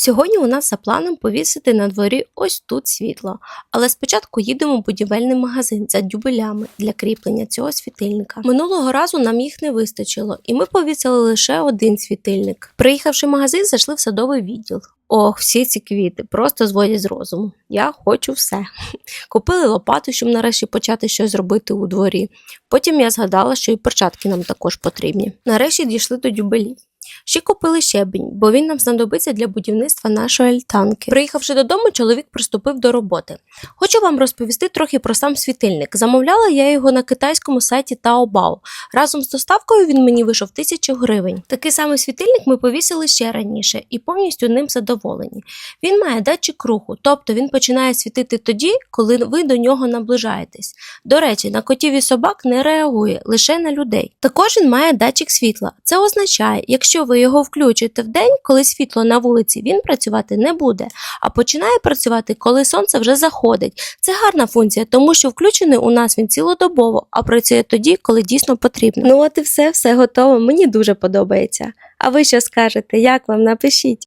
Сьогодні у нас за планом повісити на дворі ось тут світло, але спочатку їдемо в будівельний магазин за дюбелями для кріплення цього світильника. Минулого разу нам їх не вистачило, і ми повісили лише один світильник. Приїхавши в магазин, зайшли в садовий відділ. Ох, всі ці квіти просто зводять з розуму. Я хочу все. Купили лопату, щоб нарешті почати щось робити у дворі. Потім я згадала, що і перчатки нам також потрібні. Нарешті дійшли до дюбелів. Ще купили щебінь, бо він нам знадобиться для будівництва нашої альтанки. Приїхавши додому, чоловік приступив до роботи. Хочу вам розповісти трохи про сам світильник. Замовляла я його на китайському сайті Taobao. Разом з доставкою він мені вийшов тисячу гривень. Такий самий світильник ми повісили ще раніше і повністю ним задоволені. Він має датчик руху, тобто він починає світити тоді, коли ви до нього наближаєтесь. До речі, на котів і собак не реагує, лише на людей. Також він має датчик світла. Це означає, якщо ви його включите в день, коли світло на вулиці, він працювати не буде, а починає працювати, коли сонце вже заходить. Це гарна функція, тому що включений у нас він цілодобово, а працює тоді, коли дійсно потрібно. Ну от і все, все готово. Мені дуже подобається. А ви що скажете? Як вам? Напишіть.